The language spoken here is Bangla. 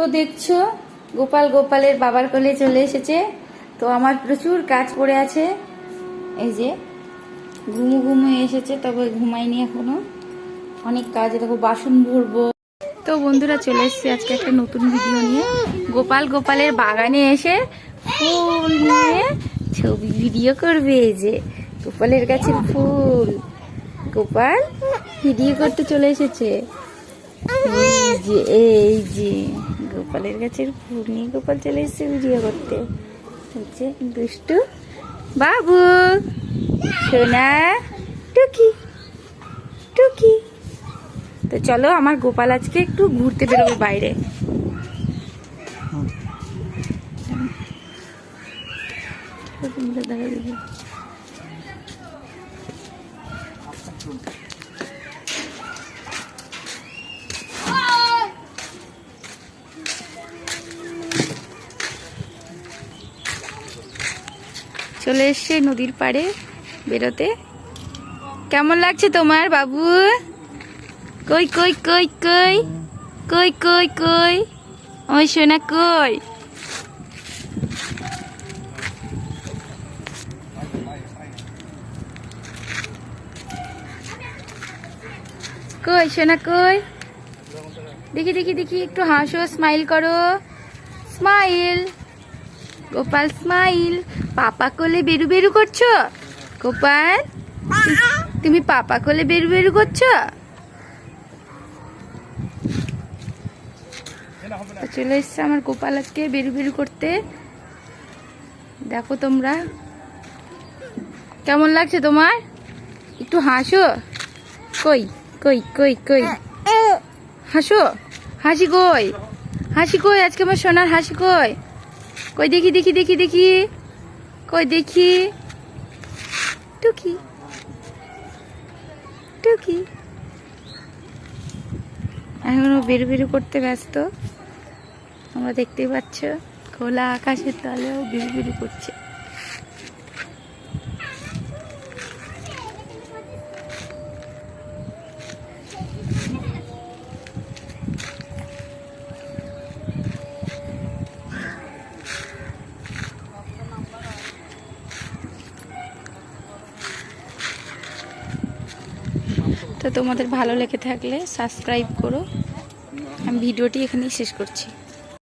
তো দেখছ, গোপাল গোপালের বাবার কোলে চলে এসেছে। তো আমার প্রচুর কাজ পড়ে আছে। এই যে, ঘুমু ঘুমু এসেছে, তবে ঘুমাইনি এখনও। অনেক কাজ, দেখো, বাসন ভরবো তো বন্ধুরা, চলে এসেছি আজকে একটা নতুন ভিডিও নিয়ে। গোপাল গোপালের বাগানে এসে ফুল নিয়ে ছবি ভিডিও করবে এই যে, গোপালের কাছে ফুল। গোপাল ভিডিও করতে চলে এসেছে। এই যে এই যে। গোপালের গাছের ফুল নিয়ে গোপাল চলে এসেছে ভিডিও করতে। হচ্ছে দুষ্টু বাবু। সোনা টুকি টুকি। তো চলো আমার গোপাল আজকে একটু ঘুরতে বেরোবে বাইরে। তোমরা চলে এসছে নদীর পাড়ে বেরোতে। কেমন লাগছে তোমার বাবু? কই কই কই কই কই কই কই, ওই সোনা কই? কই, সোনা কই? দেখি দেখি দেখি, একটু হাসো স্মাইল করো। স্মাইল গোপাল স্মাইল পাপা কোলে বেরু বেরু করছ? গোপাল, তুমি পাপা কোলে বেরু বেরু করছ? চলে এসছে আমার গোপাল আজকে বেরু বেরু করতে। দেখো তোমরা। কেমন লাগছে তোমার? একটু হাসো। কই কই কই কই? হাসো? হাসি কই? হাসি কই? আজকে আমার সোনার হাসি কই? কই দেখি দেখি দেখি দেখি। কই দেখি। টুকি। টুকি। এখনও বেরু বেরু করতে ব্যস্ত। আমরা দেখতেই পাচ্ছ, খোলা আকাশের তলেও বেরু করছে। তো তোমাদের ভালো লেগে থাকলে সাবস্ক্রাইব করো। আমি ভিডিওটি এখানেই শেষ করছি।